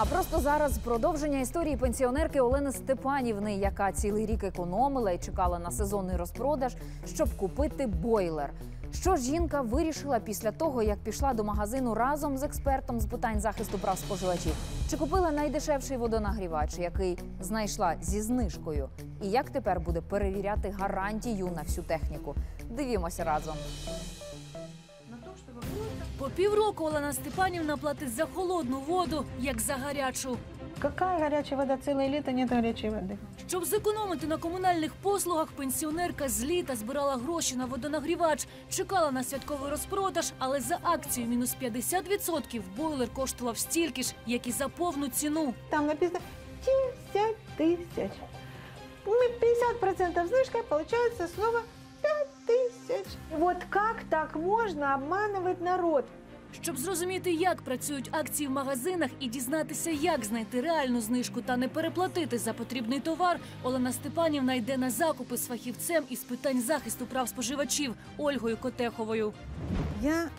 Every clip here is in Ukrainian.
А просто зараз продовження історії пенсіонерки Олени Степанівни, яка цілий рік економила і чекала на сезонний розпродаж, щоб купити бойлер. Що жінка вирішила після того, як пішла до магазину разом з експертом з питань захисту прав споживачів? Чи купила найдешевший водонагрівач, який знайшла зі знижкою? І як тепер буде перевіряти гарантію на всю техніку? Дивімося разом. По півроку Олена Степанівна платить за холодну воду, як за гарячу. Какая горячая вода? Целое лето нет горячей воды. Щоб зекономити на комунальних послугах, пенсіонерка з літа збирала гроші на водонагрівач, чекала на святковий розпродаж, але за акцію мінус 50% бойлер коштував стільки ж, як і за повну ціну. Там написано 10 тысяч. Ну, 50% знижка, получается снова 5 тысяч. Вот как так можно обманывать народ? Щоб зрозуміти, як працюють акції в магазинах і дізнатися, як знайти реальну знижку та не переплатити за потрібний товар, Олена Степанівна йде на закупи з фахівцем із питань захисту прав споживачів Ольгою Котеховою. Я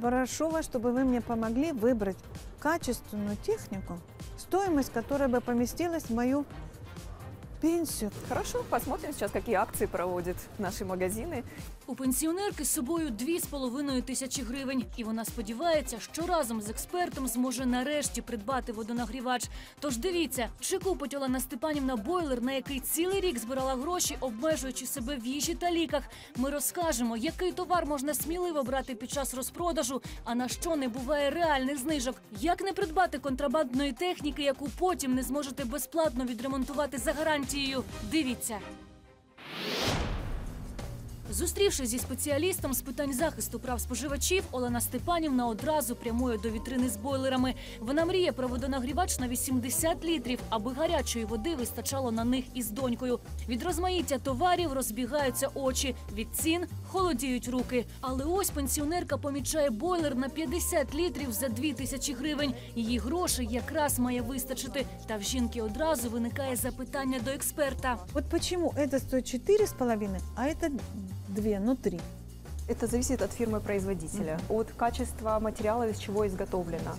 прошу вас, чтобы вы мне помогли выбрать качественную технику, стоимость которой бы поместилась в мою пенсию. Хорошо, посмотрим сейчас, какие акции проводят наши магазины. У пенсіонерки з собою дві з половиною тисячі гривень, і вона сподівається, що разом з експертом зможе нарешті придбати водонагрівач. Тож дивіться, чи купить Олена Степанівна бойлер, на який цілий рік збирала гроші, обмежуючи себе в їжі та ліках. Ми розкажемо, який товар можна сміливо брати під час розпродажу, а на що не буває реальних знижок. Як не придбати контрабандної техніки, яку потім не зможете безплатно відремонтувати за гарантією. Дивіться. Зустрівшись зі спеціалістом з питань захисту прав споживачів, Олена Степанівна одразу прямує до вітрини з бойлерами. Вона мріє про водонагрівач на 80 літрів, аби гарячої води вистачало на них із донькою. Від розмаїття товарів розбігаються очі, від цін холодіють руки. Але ось пенсіонерка помічає бойлер на 50 літрів за 2 тисячі гривень. Її грошей якраз має вистачити. Та в жінки одразу виникає запитання до експерта. Вот почему это стоит четыре с половиной, а это две, ну три. Это зависит от фирмы-производителя, от качества материала, из чего изготовлено.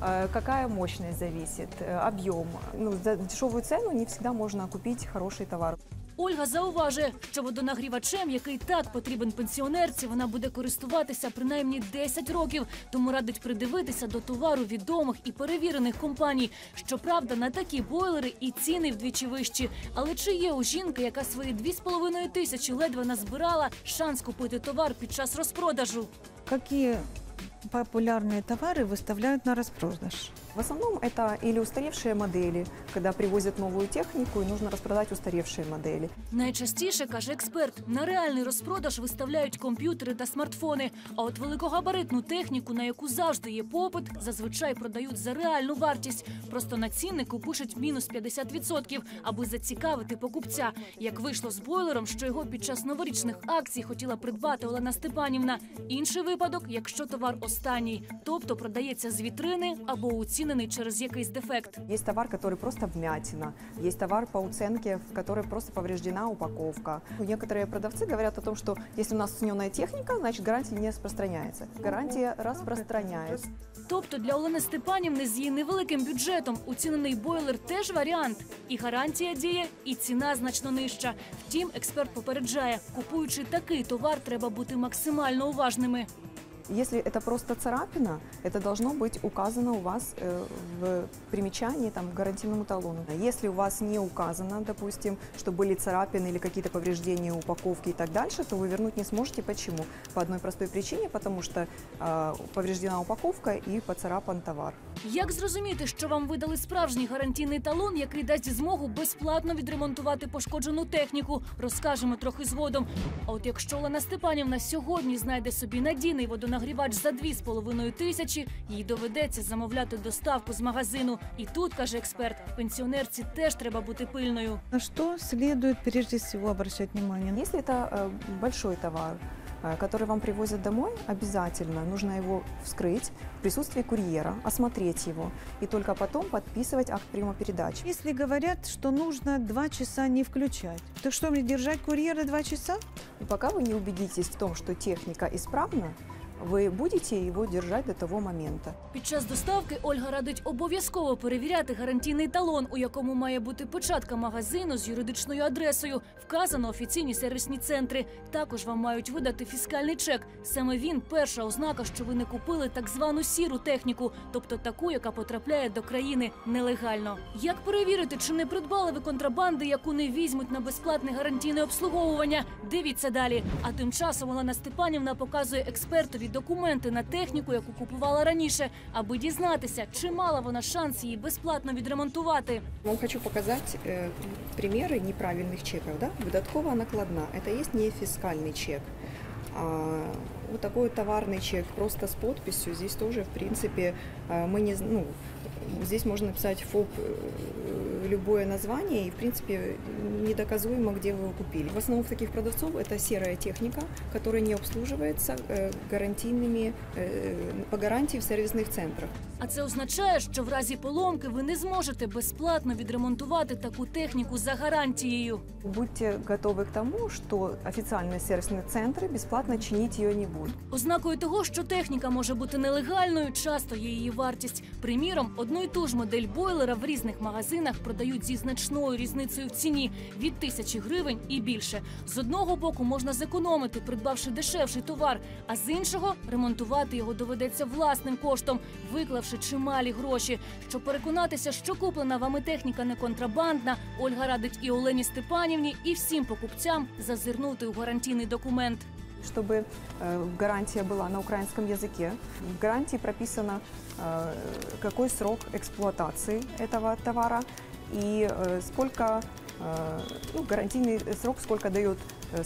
Э, Какая мощность зависит, э, объем. Ну, за дешевую цену не всегда можно купить хороший товар. Ольга зауважує, що водонагрівачем, який так потрібен пенсіонерці, вона буде користуватися принаймні 10 років. Тому радить придивитися до товару відомих і перевірених компаній. Щоправда, на такі бойлери і ціни вдвічі вищі. Але чи є у жінки, яка свої 2,5 тисячі ледве назбирала, шанс купити товар під час розпродажу? Какие популярные товары выставляют на распродаж? В основном это или устаревшие модели, когда привозят новую технику и нужно распродать устаревшие модели. Найчастіше каже експерт, на реальний розпродаж виставляють комп'ютери та смартфони. А от великогабаритну техніку, на яку завжди є попит, зазвичай продають за реальну вартість. Просто на ціннику пишуть мінус 50%, аби зацікавити покупця. Як вийшло з бойлером, що його під час новорічних акцій хотіла придбати Олена Степанівна. Інший випадок, якщо товар останній, тобто продається з вітрини або уцінений через якийсь дефект. Есть товар, который просто вмятина, есть товар по уценке, в которой просто повреждена упаковка. Некоторые продавцы говорят о том, что если у нас уцененная техника, значит гарантия не распространяется. Гарантия распространяется. Тобто для Олени Степанівни з її невеликим бюджетом уцінений бойлер теж варіант. І гарантія діє, і ціна значно нижча. Втім, експерт попереджає, купуючи такий товар, треба бути максимально уважними. Если это просто царапина, это должно быть указано у вас э, в примечании там, к гарантийному талону. Если у вас не указано, допустим, что были царапины или какие-то повреждения упаковки и так дальше, то вы вернуть не сможете. Почему? По одной простой причине, потому что э, повреждена упаковка и поцарапан товар. Як зрозуміти, що вам видали справжній гарантійний талон, який дасть змогу безплатно відремонтувати пошкоджену техніку, розкажемо трохи згодом. А от якщо Олена Степанівна сьогодні знайде собі надійний водонагрівач за 2,5 тисячі, їй доведеться замовляти доставку з магазину. І тут, каже експерт, пенсіонерці теж треба бути пильною. На что следует прежде всего обращать внимание? Если это э, большой товар, э, который вам привозят домой, обязательно нужно его вскрыть в присутствии курьера, осмотреть его и только потом подписывать акт приема-передачи. Если говорят, что нужно два часа не включать, то что мне держать курьера два часа? И пока вы не убедитесь в том, что техника исправна, вы будете его держать до того момента. Під час доставки Ольга радить обов'язково перевіряти гарантійний талон, у якому має бути початка магазину з юридичною адресою. Вказано офіційні сервісні центри. Також вам мають видати фіскальний чек. Саме він перша ознака, що ви не купили так звану сіру техніку, тобто таку, яка потрапляє до країни нелегально. Як перевірити, чи не придбали ви контрабанди, яку не візьмуть на безплатне гарантійне обслуговування? Дивіться далі. А тим часом Олена Степанівна показує експертові документи на техніку, яку купувала раніше, аби дізнатися, чи мала вона шанс її безплатно відремонтувати. Вам хочу показать э, примеры неправильных чеков. Да? Выдаткова накладна. Это есть не фискальный чек. А вот такой вот товарный чек просто с подписью. Здесь тоже, в принципе, э, мы не... з- Ну, здесь можно написать ФОП э, любое название, и, в принципе, недоказуемо, где вы его купили. В основном таких продавцов это серая техника, которая не обслуживается э, гарантийными, э, по гарантии в сервисных центрах. А це означає, що в разі поломки ви не зможете безплатно відремонтувати таку техніку за гарантією. Будьте готовы к тому, что официальные сервисные центры бесплатно чинить ее не будут. Ознакою того, що техніка може бути нелегальною, часто є її вартість. Приміром, одну й ту ж модель бойлера в різних магазинах продають зі значною різницею в ціні від тисячі гривень і більше. З одного боку можна зекономити, придбавши дешевший товар, а з іншого ремонтувати його доведеться власним коштом, виклавши чималі гроші. Щоб переконатися, що куплена вами техніка не контрабандна, Ольга радить і Олені Степанівні, і всім покупцям зазирнути у гарантійний документ. Чтобы э, гарантия была на украинском языке, в гарантии прописано, э, какой срок эксплуатации этого товара и э, сколько, ну, гарантийный срок, сколько дает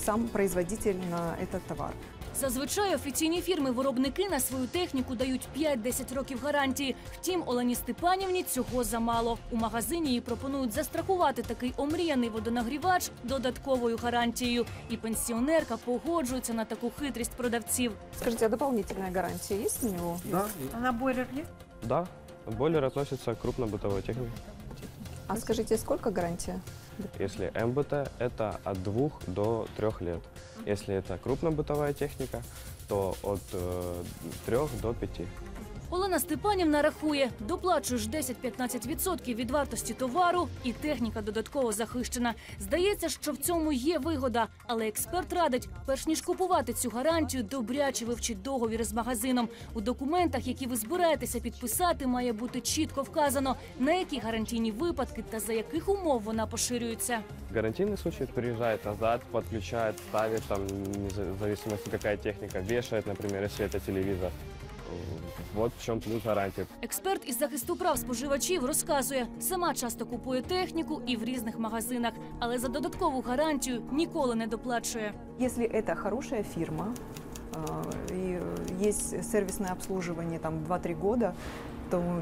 сам производитель на этот товар. Зазвичай офіційні фірми-виробники на свою техніку дають 5-10 років гарантії. Втім, Олені Степанівні цього замало. У магазині їй пропонують застрахувати такий омріяний водонагрівач додатковою гарантією. І пенсіонерка погоджується на таку хитрість продавців. Скажите, а дополнительная гарантия есть у него? Да, А на бойлер нет? да. Бойлер относится к крупнобытовой технике. А скажите, сколько гарантия? Если МБТ, это от двух до трех лет. Если это крупнобытовая техника, то от э, трех до пяти. Олена Степанівна рахує, доплачуєш 10-15% від вартості товару, і техніка додатково захищена. Здається, що в цьому є вигода, але експерт радить, перш ніж купувати цю гарантію, добряче вивчіть договір з магазином. У документах, які ви збираєтеся підписати, має бути чітко вказано, на які гарантійні випадки та за яких умов вона поширюється. Гарантийный случай приезжает назад, подключает, ставит, там, в зависимости какая техника, вешает, например, если это телевизор. Вот в чем плюс гарантии. Експерт із захисту прав споживачів розказує, сама часто купує техніку і в різних магазинах, але за додаткову гарантію ніколи не доплачує. Если это хорошая фирма э, и э, есть сервисное обслуживание там 2-3 года, то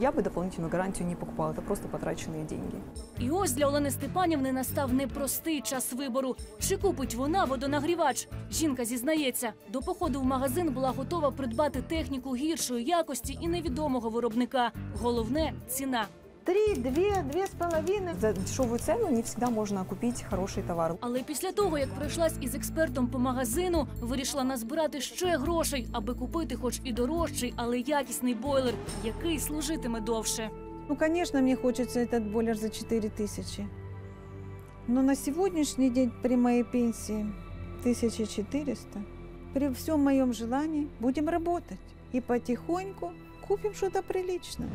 я бы дополнительную гарантию не покупала. Это просто потраченные деньги. І ось для Олени Степанівни настав непростий час вибору. Чи купить вона водонагрівач? Жінка зізнається, до походу в магазин була готова придбати техніку гіршої якості і невідомого виробника. Головне ціна. Три, две, две с половиной. За дешевую цену не всегда можно купить хороший товар. Але після того, як пройшлась із експертом по магазину, вирішила назбирати ще грошей, аби купити, хоч і дорожчий, але якісний бойлер, який служитиме довше. Ну, конечно, мне хочется этот бойлер за 4 тысячи. Но на сегодняшний день при моей пенсии 1400, при всем моем желании будем работать. И потихоньку купим что-то приличное.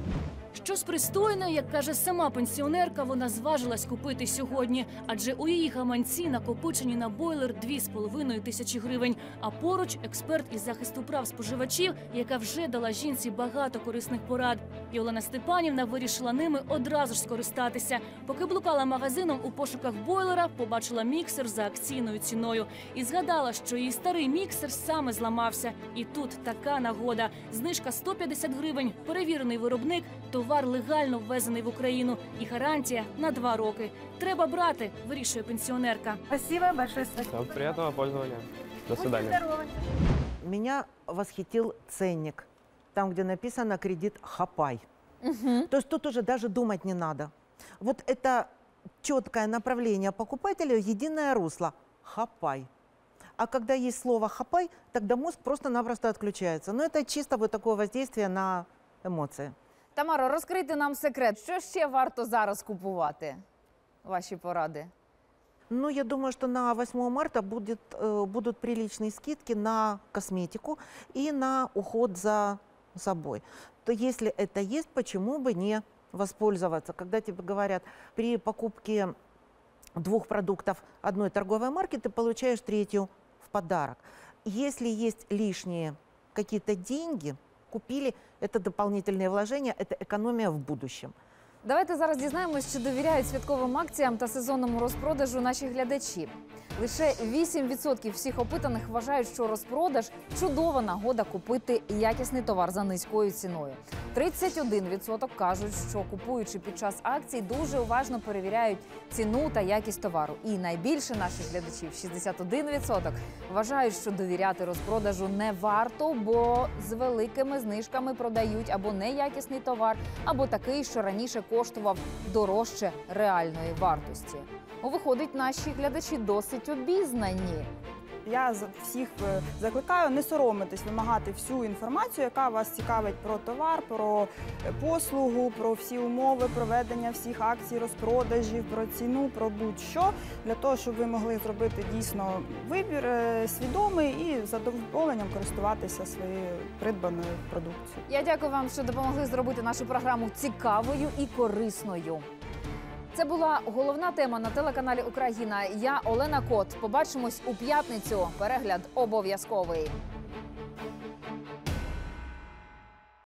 Щось пристойне, як каже сама пенсіонерка, вона зважилась купити сьогодні, адже у її гаманці накопичені на бойлер 2,5 тисячі гривень. А поруч експерт із захисту прав споживачів, яка вже дала жінці багато корисних порад. І Степанівна вирішила ними одразу ж скористатися. Поки блукала магазином у пошуках бойлера, побачила міксер за акційною ціною і згадала, що її старий міксер саме зламався. І тут така нагода: знижка 150 гривень, перевірений виробник, товар легально ввезений в Україну і гарантія на два роки. Треба брати, вирішує пенсіонерка. Спасибо большое. Всем приятного пользования. До свидания. Меня восхитил ценник. Там, где написано кредит Хапай. То есть тут уже даже думать не надо. Вот это четкое направление покупателя, единое русло. Хапай. А когда есть слово «хапай», тогда мозг просто-напросто отключается. Но это чисто вот такое воздействие на эмоции. Тамаро, розкрийте нам секрет, що ще варто зараз купувати? Ваші поради. Ну, я думаю, что на 8 марта будет, э, будут приличные скидки на косметику и на уход за собой. То если это есть, почему бы не воспользоваться? Когда тебе говорят, при покупке двух продуктов одной торговой марки ты получаешь третью в подарок. Если есть лишние какие-то деньги, купили, это дополнительные вложения, это экономия в будущем. Давайте зараз дізнаємось, чи довіряють святковим акціям та сезонному розпродажу наші глядачі. Лише 8% всіх опитаних вважають, що розпродаж чудова нагода купити якісний товар за низькою ціною. 31% кажуть, що купуючи під час акцій, дуже уважно перевіряють ціну та якість товару. І найбільше наших глядачів 61% вважають, що довіряти розпродажу не варто, бо з великими знижками продають або неякісний товар, або такий, що раніше коштував дорожче реальної вартості. Виходить, наші глядачі досить обізнані. Я всіх е, закликаю не соромитись, вимагати всю інформацію, яка вас цікавить про товар, про е, послугу, про всі умови проведення всіх акцій, розпродажів, про ціну, про будь-що для того, щоб ви могли зробити дійсно вибір е, свідомий і задоволенням користуватися своєю придбаною продукцією. Я дякую вам, що допомогли зробити нашу програму цікавою і корисною. Це була головна тема на телеканалі Україна. Я Олена Кот. Побачимось у п'ятницю. Перегляд обов'язковий.